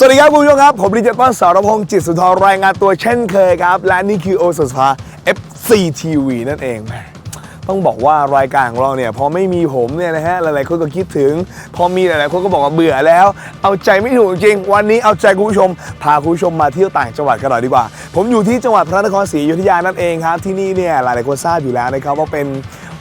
สวัสดีครับคุณผู้ชมครับ ผมดิจิตอลสารพงษ์จิตสุนทรรายงานตัวเช่นเคยครับ และนี่คือโอสถา FC TV นั่นเองแม ต้องบอกว่ารายการของเราเนี่ยพอไม่มีผมเนี่ยนะฮะหลายๆคนก็คิดถึง พอมีหลายๆคนก็บอกว่าเบื่อแล้ว เอาใจไม่ถูกจริง วันนี้เอาใจคุณผู้ชม พาคุณผู้ชมมาเที่ยวต่างจังหวัดกันหน่อยดีกว่า ผมอยู่ที่จังหวัดพระนครศรีอยุธยานั่นเองครับ ที่นี่เนี่ยหลายๆคนทราบอยู่แล้วนะครับว่าเป็น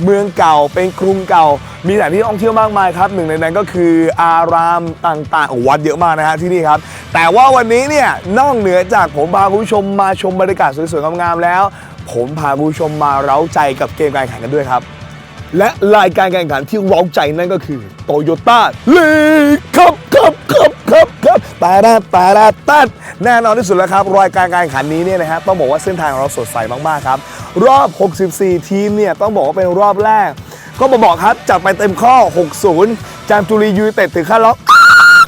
เมืองเก่าเป็นกรุงเก่า มีสถานที่ท่องเที่ยวมากมายครับหนึ่งในนั้นก็คืออารามต่างๆโอ้วัดเยอะมากนะฮะที่นี่ครับ แต่ว่าวันนี้เนี่ยนอกเหนือจากผมพาคุณผู้ชมมาชมบรรยากาศสวยๆงามๆแล้ว ผมพาผู้ชมมาเร้าใจกับเกมการแข่งขันกันด้วยครับ และรายการการแข่งขันที่เร้าใจนั่นก็คือโตโยต้าลีกครับครับครับครับครับตาดาตาดาตัดแน่นอนที่สุดแล้วครับ รายการการแข่งขันนี้เนี่ยนะฮะต้องบอกว่าเส้นทางของเราสดใสมากๆครับ รอบ 64 ทีมเนี่ยต้องบอกว่าเป็นรอบแรก ก็มาบอกครับจัดไปเต็มข้อ 60 จามจุรียูไนเต็ดถึงขั้นล็อก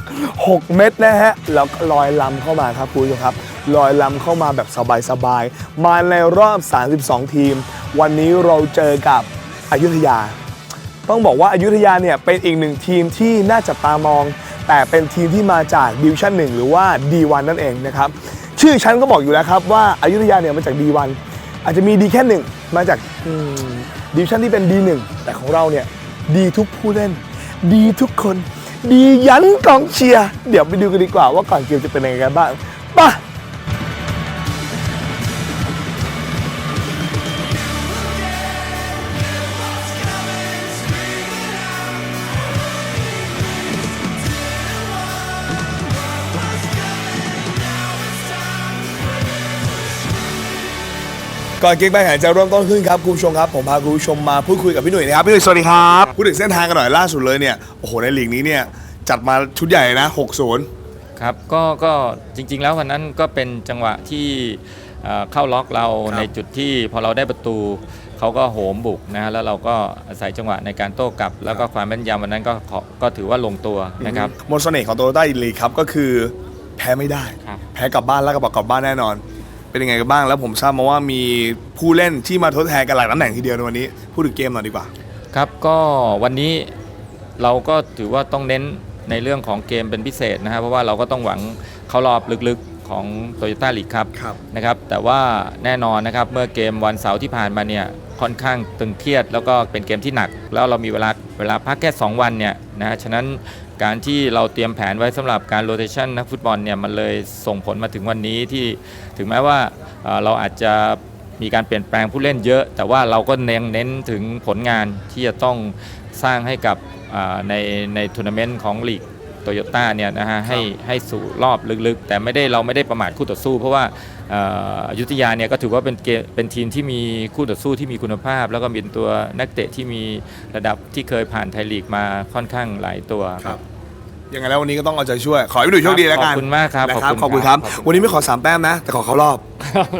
6 เม็ดนะฮะแล้วก็ลอยลำเข้ามาครับคุณผู้ชมครับ ลอยลำเข้ามาแบบสบายๆ มาในรอบ 32 ทีม วันนี้เราเจอกับอยุธยา ต้องบอกว่าอายุทยาเนี่ยเป็นอีกหนึ่งทีมที่น่าจับตามอง แต่เป็นทีมที่มาจากดิวชั่น1หรือว่า D1 นั่นเองนะครับชื่อชั้นก็บอกอยู่แล้วครับว่าอายุทยาเนี่ยมาจาก D1 อาจจะมีดีแค่หนึ่งมาจากดิวชั่นที่เป็น D1 แต่ของเราเนี่ยดีทุกผู้เล่น ดีทุกคน ดียันกองเชียร์ เดี๋ยวไปดูกันดีกว่าว่าก่อนเกมจะเป็นยังไงกันบ้างไป่ะ ก่อนเกมการแข่งขันจะเริ่มต้นขึ้นครับคุณผู้ชมครับ ผมพาคุณผู้ชมมาพูดคุยกับพี่หนุ่ยนะครับพี่หนุ่ยสวัสดีครับพูดถึงเส้นทางกันหน่อยล่าสุดเลยเนี่ยโอ้โหในลีกนี้เนี่ยจัดมาชุดใหญ่นะ60 ครับก็ก็จริง ๆ แล้ววันนั้นก็เป็นจังหวะที่เอ่อเข้าล็อกเราครับในจุดที่พอเราได้ประตูเขาก็โหมบุกนะฮะแล้วเราก็อาศัยจังหวะในการโต้กลับ แล้วก็ความแม่นยำวันนั้นก็ขอก็ถือว่าลงตัวนะครับ มนต์เสน่ห์ของโตโยต้าลีกครับก็คือแพ้ไม่ได้ ครับ แพ้กลับบ้านแล้วก็บอกกลับบ้านแน่นอน เป็นยังไงกันบ้าง แล้วผมทราบมาว่ามีผู้เล่นที่มาทดแทนกันหลายตำแหน่งทีเดียวในวันนี้ พูดถึงเกมหน่อยดีกว่า ครับก็วันนี้เราก็ถือว่าต้องเน้นในเรื่องของเกมเป็นพิเศษนะฮะเพราะว่าเราก็ต้องหวังเข้ารอบลึกๆของโตโยต้าลีกครับครับ นะครับ แต่ว่าแน่นอนนะครับเมื่อเกมวันเสาร์ที่ผ่านมาเนี่ยค่อนข้างตึงเครียด แล้วก็เป็นเกมที่หนัก แล้วเรามีเวลาเวลาพักแค่ 2 วันเนี่ยนะฉะนั้น การที่เราเตรียมแผนไว้สำหรับการโรเตชันนักฟุตบอลเนี่ยมันเลยส่งผลมาถึงวันนี้ที่ถึงแม้ว่าเราอาจจะมีการเปลี่ยนแปลงผู้เล่นเยอะ แต่ว่าเราก็เน้นเน้นถึงผลงานที่จะต้องสร้างให้กับในในทัวร์นาเมนต์ของลีก โตโยต้าเนี่ยนะฮะให้ให้สู่รอบลึกๆ แต่ไม่ได้เราไม่ได้ประมาทคู่ต่อสู้ เพราะว่าเอ่ออยุธยาเนี่ยก็ถือว่าเป็นเกมเป็นทีมที่มีคู่ต่อสู้ที่มีคุณภาพ แล้วก็มีตัวนักเตะที่มีระดับที่เคยผ่านไทยลีกมาค่อนข้างหลายตัวครับยังไงแล้ววันนี้ก็ต้องเอาใจช่วย ขอให้พี่หนุ่ยโชคดีแล้วกัน ขอบคุณมากครับนะขอบคุณขอบคุณครับครับ วันนี้ไม่ขอสามแต้มนะ แต่ขอเข้ารอบ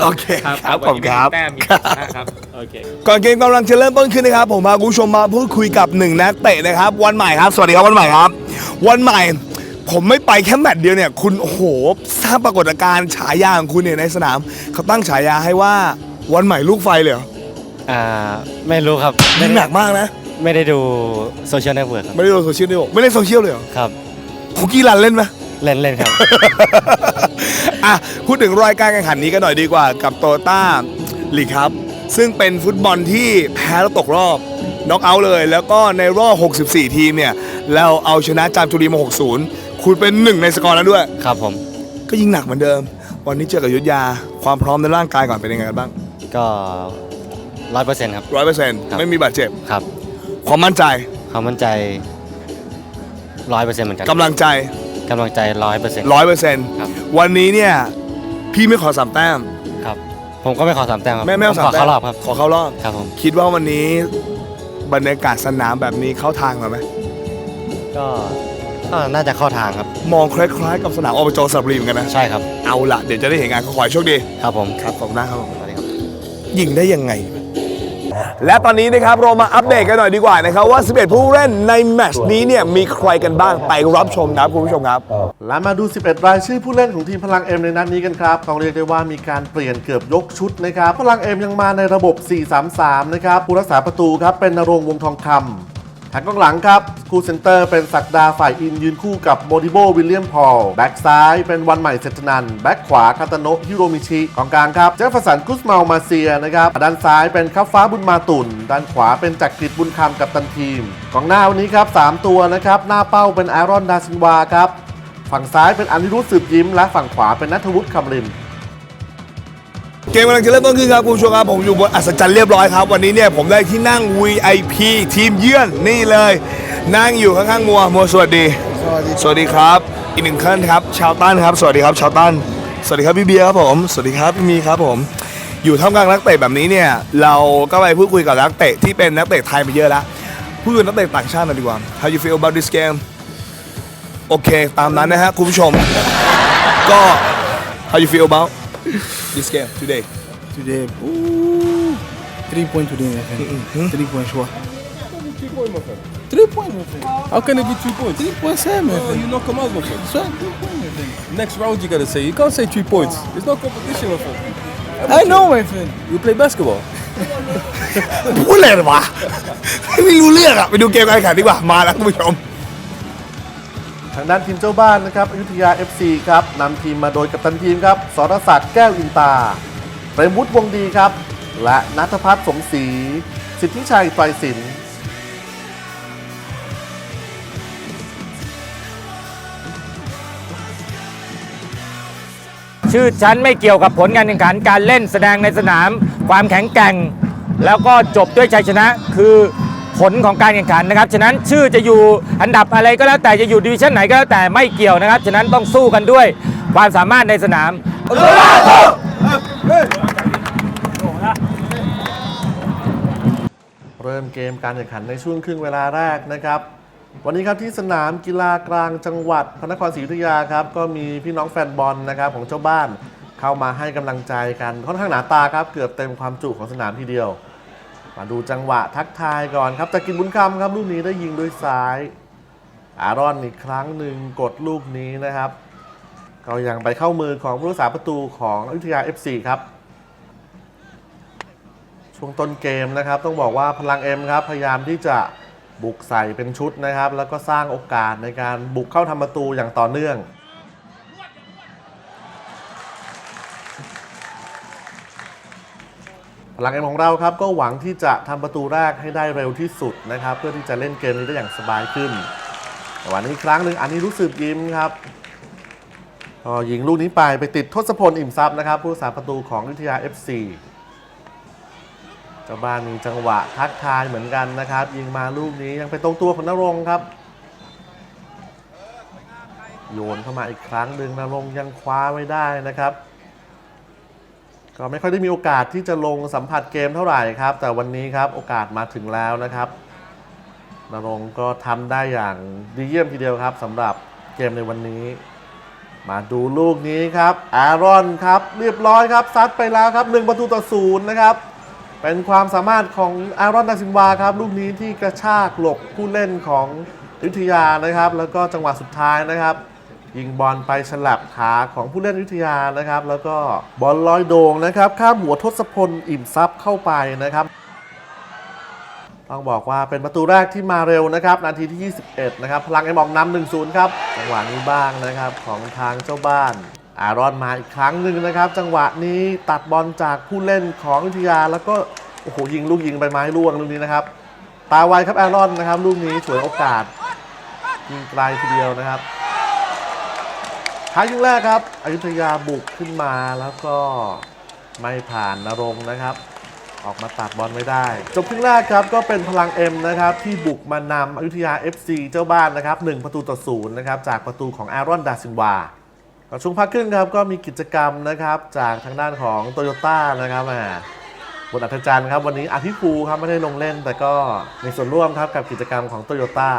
โอเคครับผมครับแต้มมีนะครับ โอเค ก่อนเกมกำลังจะเริ่มต้นขึ้นนะครับ ผมพาคุณผู้ชมมาพูดคุยกับหนึ่งนักเตะนะครับ วันใหม่ครับ สวัสดีครับวันใหม่ครับ วันใหม่ ผมไม่ไปแค่แมตช์เดียวเนี่ย คุณโอ้โหสร้างปรากฏการณ์ฉายาของคุณเนี่ยในสนาม เขาตั้งฉายาให้ว่าวันใหม่ลูกไฟเลยเหรออ่าไม่รู้ครับยิงหนักมากนะ ไม่ได้ดูโซเชียลเน็ตเวิร์กครับไม่ได้ลงโซเชียลด้วยไม่เล่นโซเชียลเลยเหรอครับ คุกกี้รันเล่นไหม เล่นเล่นครับ อะพูดถึงรายการแข่งขันนี้กันหน่อยดีกว่ากับโตต้าลีกครับ ซึ่งเป็นฟุตบอลที่แพ้แล้วตกรอบน็อกเอาท์เลย แล้วก็ในรอบ 64 ทีมเนี่ย เราเอาชนะจามจุรีมา60 คุณเป็นหนึ่งในสกอร์นั้นด้วย ครับผม ก็ยิงหนักเหมือนเดิม วันนี้เจอกับยุทธยา ความพร้อมในร่างกายก่อนเป็นยังไงกันบ้างก็ร้อยเปอร์เซ็นต์ครับ ร้อยเปอร์เซ็นต์ครับ ไม่มีบาดเจ็บ ครับความมั่นใจความมั่นใจร้อยเปอร์เซ็นต์เหมือนกันกำลังใจกำลังใจร้อยเปอร์เซ็นต์ ร้อยเปอร์เซ็นต์ครับ วันนี้เนี่ยพี่ไม่ขอสามแต้มครับ ผมก็ไม่ขอสามแต้มครับไม่ไม่เอาผสามขอแต้มเข้ารอบครับ ขอเข้ารอบ ครับผม คิดว่าวันนี้บรรยากาศสนามแบบนี้เข้าทางเราไหม ก็ก็น่าจะเข้าทางครับ มองคล้ายๆกับสนามอบจสระบุรีเหมือนกันนะ ใช่ครับ เอาละเดี๋ยวจะได้เห็นงานขอให้โชคดี ครับผม ครับขอบคุณมากครับผมสวัสดีครับ ยิงได้ยังไง และตอนนี้นะครับเรามาอัปเดตกันหน่อยดีกว่านะครับว่า 11 ผู้เล่นในแมตช์นี้เนี่ยมีใครกันบ้างไปรับชมครับคุณผู้ชมครับ และมาดู 11 รายชื่อผู้เล่นของทีมพลังเอ็มในนัดนี้กันครับต้องเรียกได้ว่ามีการเปลี่ยนเกือบยกชุดนะครับ พลังเอ็มยังมาในระบบ 4-3-3 นะครับ ผู้รักษาประตูครับเป็นนรงค์วงทองคำ แท็กกองหลังครับคูเซนเตอร์เป็นศักดาฝ่ายอินยืนคู่กับโมดิโบวิลเลียมพอลแบ็กซ้ายเป็นวันใหม่เซตนันแบ็กขวาคาตาโนะฮิโรมิชิกองกลางครับเจฟฟสันกุสเมาลมาเซียนะครับด้านซ้ายเป็นคัฟฟ้าบุญมาตุนด้านขวาเป็นจักริดบุญคำกับตันทีมกองหน้าวันนี้ครับสามตัวนะครับหน้าเป้าเป็นไอรอนดาซินวาครับฝั่งซ้ายเป็นอนิรุธสืบยิ้ม และฝั่งขวาเป็นนัทวุฒิคำริน เกมกำลังจะเริ่มต้นขึ้นครับคุณผู้ชมครับผมอยู่บนอัศจรรย์เรียบร้อยครับ วันนี้เนี่ยผมได้ที่นั่ง VIP ทีมเยือนนี่เลย นั่งอยู่ข้างๆมัวมัวสวัสดี สวัสดีสวัสดีครับ อีกหนึ่งท่านครับ ชาวต้านครับ สวัสดีครับ ชาวต้านสวัสดีครับพี่เบียร์ครับผมสวัสดีครับพี่มีครับผม อยู่ท่ามกลางนักเตะแบบนี้เนี่ยเราก็ไปพูดคุยกับนักเตะที่เป็นนักเตะไทยมาเยอะแล้วพูดคุยกับนักเตะต่างชาติหน่อยดีกว่า How you feel about this game โอเค ตามนั้นนะฮะคุณผู้ชม ก็ How you feel about this game today Today, ooh, three point today, my friend. Three point sure. Three points, my friend. Three point, my friend. How can it be three points? Three point seven, my Oh, friend. you knock them out, my friend. So three point, my friend. Next round, you gotta say. You can't say three points. It's not competition, my friend. I know, my friend. You play basketball. พูดเลยเหรอวะ ไม่รู้เรื่องอะไปดูเกมการแข่งขันดีกว่า มาแล้วคุณผู้ชม ทางด้านทีมเจ้าบ้านนะครับอยุธยา FC ครับนำทีมมาโดยกัปตันทีมครับสรศักดิ์แก้วอินตาเปรมวุฒิวงดีครับ และนัทพัฒน์สมศรีสิทธิชัยไตรสินชื่อชั้นไม่เกี่ยวกับผลการแข่งขันการเล่นแสดงในสนาม ความแข็งแกร่ง แล้วก็จบด้วยชัยชนะคือ ผลของการแข่งขันนะครับ ฉะนั้นชื่อจะอยู่อันดับอะไรก็แล้วแต่จะอยู่ดิวิชั่นไหนก็แล้วแต่ไม่เกี่ยวนะครับ ฉะนั้นต้องสู้กันด้วยความสามารถในสนาม เริ่มเกมการแข่งขันในช่วงครึ่งเวลาแรกนะครับ วันนี้ครับที่สนามกีฬากลางจังหวัดพระนครศรีอยุธยาครับ ก็มีพี่น้องแฟนบอลนะครับของเจ้าบ้านเข้ามาให้กำลังใจกันค่อนข้างหนาตาครับ เกือบเต็มความจุของสนามทีเดียว มาดูจังหวะทักทายก่อนครับจากกินบุญคำครับลูกนี้ได้ยิงด้วยซ้าย อารอนอีกครั้งหนึ่งกดลูกนี้นะครับก็ยังไปเข้ามือของผู้รักษาประตูของอยุธยา FC ครับ ช่วงต้นเกมนะครับ ต้องบอกว่าพลังเอ็มครับ พยายามที่จะบุกใส่เป็นชุดนะครับ แล้วก็สร้างโอกาสในการบุกเข้าทำประตูอย่างต่อเนื่อง พลังเอ็มของเราครับก็หวังที่จะทำประตูแรกให้ได้เร็วที่สุดนะครับ เพื่อที่จะเล่นเกมนี้ได้อย่างสบายขึ้นแต่วันนี้ครั้งหนึ่งอันนี้รู้สึกยิ้มครับก็ยิงลูกนี้ไปไปติดทศพลอิ่มทรัพย์นะครับ ผู้รักษาประตูของวิทยา FC เจ้าบ้านมีจังหวะทักทายเหมือนกันนะครับ ยิงมาลูกนี้ยังไปตรงตัวของนรงครับ โยนเข้ามาอีกครั้งหนึ่งนรงยังคว้าไว้ได้นะครับ ก็ไม่ค่อยได้มีโอกาสที่จะลงสัมผัสเกมเท่าไหร่ครับ แต่วันนี้ครับโอกาสมาถึงแล้วนะครับนรงก็ทำได้อย่างดีเยี่ยมทีเดียวครับสำหรับเกมในวันนี้ มาดูลูกนี้ครับ อารอนครับ เรียบร้อยครับซัดไปแล้วครับ1ประตูต่อศูนย์นะครับ เป็นความสามารถของอารอนดาซินวาครับ ลูกนี้ที่กระชากหลบผู้เล่นของอยุธยานะครับ แล้วก็จังหวะสุดท้ายนะครับ ยิงบอลไปฉลับขาของผู้เล่นอยุธยานะครับ แล้วก็บอลลอยโด่งนะครับข้ามหัวทศพลอิ่มทรัพย์เข้าไปนะครับ ต้องบอกว่าเป็นประตูแรกที่มาเร็วนะครับ นาทีที่ 21 นะครับ พลังไอมองนำ1-0ครับจังหวะนี้บ้างนะครับของทางเจ้าบ้านอารอนมาอีกครั้งหนึ่งนะครับ จังหวะนี้ตัดบอลจากผู้เล่นของอยุธยาแล้วก็โอ้โหยิงลูกยิงใบไม้ร่วงลูกนี้นะครับตาไวครับอารอนนะครับลูกนี้ฉวยโอกาสยิงไกลทีเดียวนะครับายยิงแรกครับอยุธยาบุกขึ้นมาแล้วก็ไม่ผ่านนรงนะครับ ออกมาตัดบอลไม่ได้ จบครึ่งแรกครับก็เป็นพลังเอ็มนะครับที่บุกมานำอยุธยา FC เจ้าบ้านนะครับ1ประตูต่อศูนย์นะครับจากประตูของอารอนดาซินวาช่วงพักครึ่งครับก็มีกิจกรรมนะครับจากทางด้านของโตโยต้านะครับอ่าบนอัธจันทร์ครับวันนี้อาทิภูครับไม่ได้ลงเล่น แต่ก็มีส่วนร่วมครับกับกิจกรรมของโตโยต้า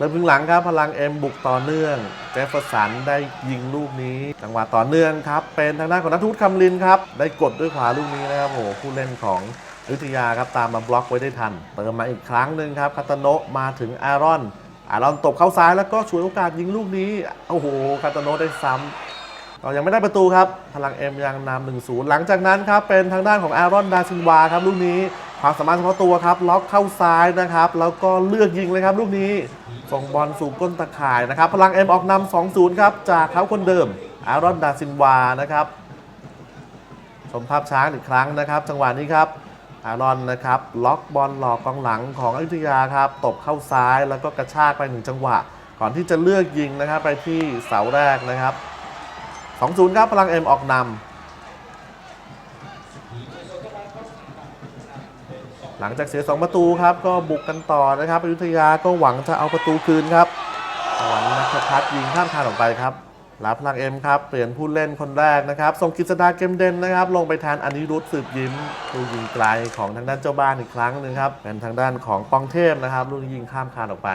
เริ่มพึ่งหลังครับพลังเอ็มบุกต่อเนื่องเจฟเฟอร์สันได้ยิงลูกนี้ จังหวะต่อเนื่องครับ เป็นทางด้านของนัทวุฒิคำลินครับ ได้กดด้วยขวาลูกนี้นะครับโอ้โหผู้เล่นของอยุธยาครับ ตามมาบล็อกไว้ได้ทัน เติมมาอีกครั้งหนึ่งครับคาตาโนะมาถึงอารอน อารอนตบเข้าซ้ายแล้วก็ฉวยโอกาสยิงลูกนี้โอ้โหคาตาโนะได้ซ้ำเรายังไม่ได้ประตูครับ พลังเอ็มยังนำหนึ่งศูนย์หลังจากนั้นครับเป็นทางด้านของอารอนดาซินวาครับลูกนี้ ความสามารถเฉพาะตัวครับ ล็อกเข้าซ้ายนะครับ แล้วก็เลือกยิงเลยครับ ลูกนี้ ส่งบอลสู่ก้นตะข่ายนะครับ พลังเอ็มออกนำ2-0 ครับ จากเขาคนเดิม อารอนดาซินวานะครับ ชมภาพช้างอีกครั้งนะครับ จังหวะนี้ครับ อารอนนะครับ ล็อกบอลหลอกกองหลังของอยุธยาครับ ตบเข้าซ้ายแล้วก็กระชากไปหนึ่งจังหวะ ก่อนที่จะเลือกยิงนะครับ ไปที่เสาแรกนะครับ2-0 ครับ พลังเอ็มออกนำ หลังจากเสีย 2 ประตูครับก็บุกกันต่อนะครับอยุธยาก็หวังจะเอาประตูคืนครับหวังนัทพัฒน์ยิงข้ามคานออกไปครับรับพลังเอ็มครับเปลี่ยนผู้เล่นคนแรกนะครับส่งกิษดาเกมเด่นนะครับ ลงไปแทนอนิรุตสืบยิ้มลูกยิงไกลของทางด้านเจ้าบ้านอีกครั้งหนึ่งครับเป็นทางด้านของปองเทพนะครับลูกนี้ยิงข้ามคานออกไป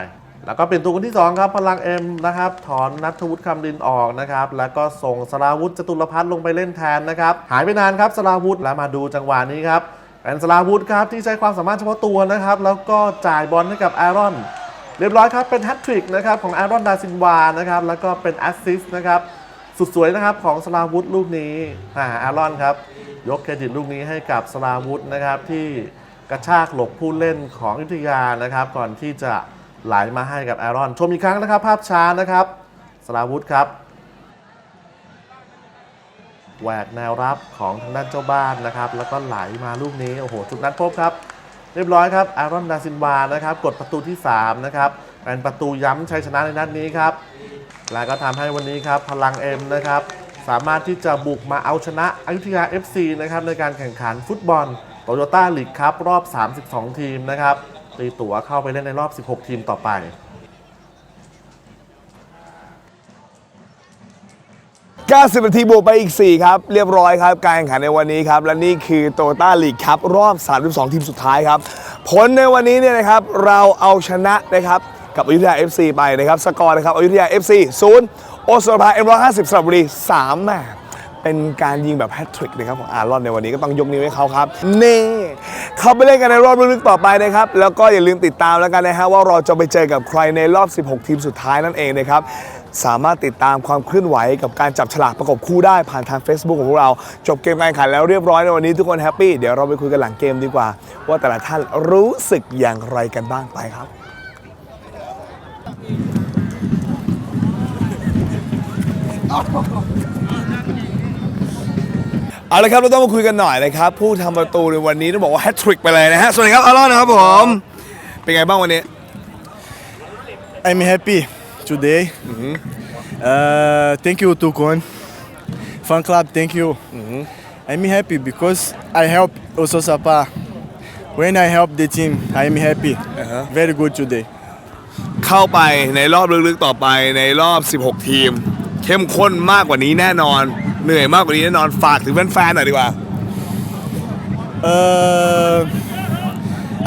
แล้วก็เป็นตัวคนที่ 2 ครับ พลังเอ็มนะครับ ถอนนัทวุฒิคำดินออกนะครับ แล้วก็ส่งสราวุธจตุรพัฒน์ลงไปเล่นแทนนะครับ หายไปนานครับสราวุธแล้วมาดูจังหวะนี้ครับ เป็นสราวุธครับที่ใช้ความสามารถเฉพาะตัวนะครับ แล้วก็จ่ายบอลให้กับแอรอน เรียบร้อยครับ เป็นแฮตทริกนะครับของแอรอนดาซินวานะครับ แล้วก็เป็นแอสซิสต์นะครับ สุดสวยนะครับของสลาวุธลูกนี้อ่าแอรอนครับ ยกเครดิตลูกนี้ให้กับสลาวุธนะครับที่กระชากหลบผู้เล่นของอยุธยานะครับ ก่อนที่จะไหลมาให้กับแอรอน ชมอีกครั้งนะครับ ภาพช้านะครับสลาวุธครับ แหวกแนวรับของทางด้านเจ้าบ้านนะครับ แล้วก็ไหลมาลูกนี้ โอ้โห จุดนัดพบครับ เรียบร้อยครับอารอนดาซินวานะครับ กดประตูที่ 3 นะครับ เป็นประตูย้ำชัยชนะในนัดนี้ครับ และก็ทำให้วันนี้ครับ พลังเอ็มนะครับ สามารถที่จะบุกมาเอาชนะอยุธยา FC นะครับ ในการแข่งขันฟุตบอลโตโยต้าลีกครับรอบ 32 ทีมนะครับตีตั๋วเข้าไปเล่นในรอบ 16 ทีมต่อไป 90นาทีบวกไปอีก 4 ครับ เรียบร้อยครับ การแข่งขันในวันนี้ครับ และนี่คือโตต้าลีกครับรอบ 32 ทีมสุดท้ายครับ ผลในวันนี้เนี่ยนะครับ เราเอาชนะนะครับ กับอยุธยา FC ไปนะครับ สกอร์นะครับอยุธยา FC 0โอสถาพาเอ็มร้อยห้าสิบสระบุรี3แม่เป็นการยิงแบบแฮตทริกนะครับของอารอนในวันนี้ก็ต้องยกนิ้วให้เขาครับเน่เขาไปเล่นกันในรอบลึกๆต่อไปนะครับ แล้วก็อย่าลืมติดตามแล้วกันนะฮะว่าเราจะไปเจอกับใครในรอบ 16 ทีมสุดท้ายนั่นเองนะครับ สามารถติดตามความเคลื่อนไหวกับการจับฉลากประกบคู่ได้ผ่านทาง Facebook ของพวกเรา จบเกมการแข่งขันแล้วเรียบร้อยในวันนี้ทุกคนแฮปปี้เดี๋ยวเราไปคุยกันหลังเกมดีกว่า ว่าแต่ละท่านรู้สึกอย่างไรกันบ้างไปครับเอาละครับเราต้องมาคุยกันหน่อยนะครับ ผู้ทำประตูในวันนี้ต้องบอกว่าแฮตทริกไปเลยนะฮะสวัสดีครับอารอนนะครับผม เป็นไงบ้างวันนี้ I'm happy today. Uh, thank you, Tukon. Fan club, thank you. I'm happy because I help Ososapa. When I help the team, I'm happy. Very good today. เข้าไปในรอบลึกๆต่อไปในรอบ 16 ทีม เข้มข้นมากกว่านี้แน่นอน เหนื่อยมากกว่านี้แน่นอน ฝากถึงแฟนๆหน่อยดีกว่า Uh,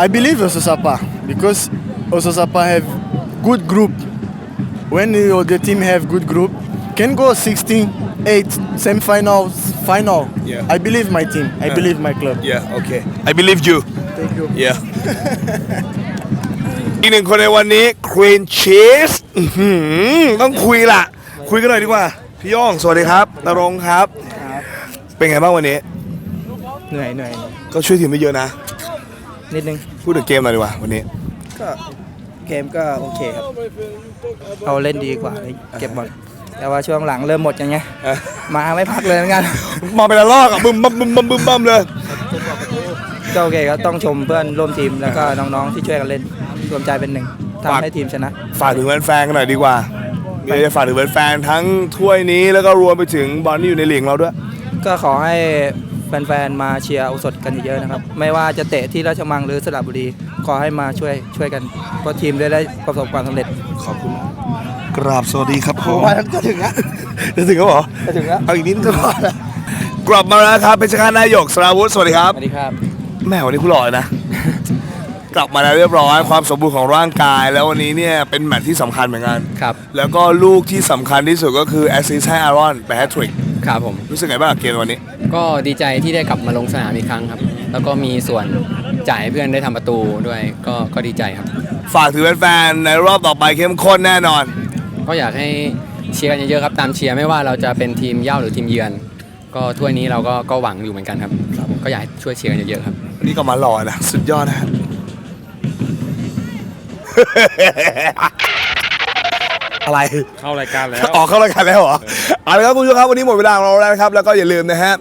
I believe Ososapa because Ososapa have good group. When you- the team have good group, can go 16, 8, semi-finals, final. Yeah. I believe my team. I believe my club. Yeah okay I believe you Thank you. Yeah อีกหนึ่งคนในวันนี้ Queen Cheese อื้อหือต้องคุยละคุยกันหน่อยดีกว่า พี่โย่อง สวัสดีครับนรงค์ครับ เป็นไงบ้างวันนี้ เหนื่อยเหนื่อยก็ช่วยทีมไม่เยอะนะ นิดนึง พูดถึงเกมหน่อยดีกว่าวันนี้ ก็ เกมก็โอเคครับเราเล่นดีกว่าเก็บบอลแต่ว่าช่วงหลังเริ่มหมดอย่างเงี้ยเอ๊ะมาไม่พักเลยเหมือนกันมาเป็นละลอกอะบึมบัมบึมบัมบึมบัมเลยก็โอเคก็ต้องชมเพื่อนร่วมทีมแล้วก็น้องๆที่ช่วยกันเล่นรวมใจเป็นหนึ่งฝากทำให้ทีมชนะฝากถึงแฟนๆกันหน่อยดีกว่ามีอะไรจะฝากถึงแฟนๆทั้งถ้วยนี้แล้วก็รวมไปถึงบอลที่อยู่ในหลีกเราด้วย ก็ขอให้ แฟนๆมาเชียร์อุสดกันเยอะๆนะครับ ไม่ว่าจะเตะที่ราชมังหรือสระบุรีขอให้มาช่วยช่วยกันเพราะทีมได้ได้ประสบความสำเร็จขอบคุณกราบสวัสดีครับผมว่าจะถึงแล้วจะถึงแล้วเหรอจะถึงแล้วเอาอีกนิดนึงก่อนกลับมาแล้วครับเป็นชาคานายกสราวุธสวัสดีครับสวัสดีครับแม่วันนี้คุณหล่อเลยนะ กลับมาแล้วเรียบร้อยความสมบูรณ์ของร่างกาย แล้ววันนี้เนี่ยเป็นแมตช์ที่สำคัญเหมือนกันครับแล้วก็ลูกที่สำคัญที่สุดก็คือแอสซิสต์ให้อารอนไปแฮตทริก ครับผมรู้สึกไงบ้างกับเกมวันนี้ ก็ดีใจที่ได้กลับมาลงสนามอีกครั้งครับ แล้วก็มีส่วนจ่ายให้เพื่อนได้ทำประตูด้วยก็ก็ดีใจครับ ฝากถึงแฟนๆในรอบต่อไปเข้มข้นแน่นอน ก็อยากให้เชียร์กันเยอะๆครับตามเชียร์ไม่ว่าเราจะเป็นทีมเย่าหรือทีมเยือน ก็ถ้วยนี้เราก็ก็หวังอยู่เหมือนกันครับ ก็อยากให้ช่วยเชียร์กันเยอะๆครับ วันนี้ก็มาหล่อนะ สุดยอดนะฮะ อะไร เข้ารายการแล้ว ออกเข้ารายการแล้วเหรอ เอาละครับคุณผู้ชมครับวันนี้หมดเวลาของเราแล้วนะครับ แล้วก็อย่าลืมนะฮะ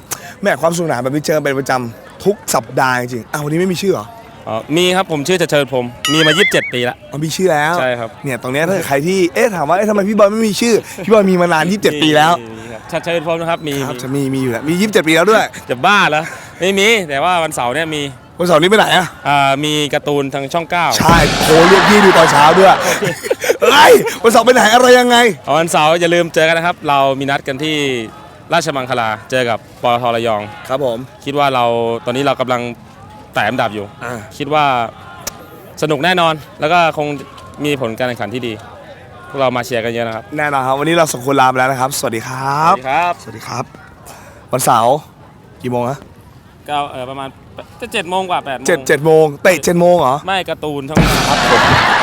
แม่ความสนุกสนานแบบนี้เจอเป็นประจำทุกสัปดาห์จริงๆอ้าววันนี้ไม่มีชื่อเหรออ๋อมีครับผมชื่อจะเชิญผม มีมา 27 ปีแล้วอ๋อมีชื่อแล้วใช่ครับ เนี่ยตรงเนี้ยถ้าเกิดใครที่เอ๊ะถามว่าเอ๊ะทำไมพี่บอลไม่มีชื่อ พี่บอลมีมานาน 27 ปีแล้วมีครับชัดเชิญผมนะครับ มีครับมีจะมีมีอยู่แล้วมี 27 ปีแล้วด้วยจะบ้าแล้วไม่มี แต่ว่าวันเสาร์เนี่ยมีวันเสาร์นี้ไปไหนอะอ่ามีการ์ตูนทางช่อง9ใช่โทรเรียกพี่ดูตอนเช้าด้วย เฮ้ยวันเสาร์ไปไหนอะไรยังไง วันเสาร์อย่าลืมเจอกันนะครับ เรามีนัดกันที่ราชมังคลาเจอกับปตทระยอง ครับผมคิดว่าเราตอนนี้เรากำลังแต้อันดับอยู่ อ่าคิดว่าสนุกแน่นอน แล้วก็คงมีผลการแข่งขันที่ดี พวกเรามาเชียร์กันเยอะนะครับแน่นอนครับ วันนี้เราสองคนลาไปแล้วนะครับ สวัสดีครับสวัสดีครับสวัสดีครับ วันเสาร์กี่โมงนะก็เออประมาณจะเจ็ดโมงกว่าแปดโมงเจ็ดเจ็ดโมงเตะเจ็ดโมงเหรอ ไม่การ์ตูนช่องเก้าครับ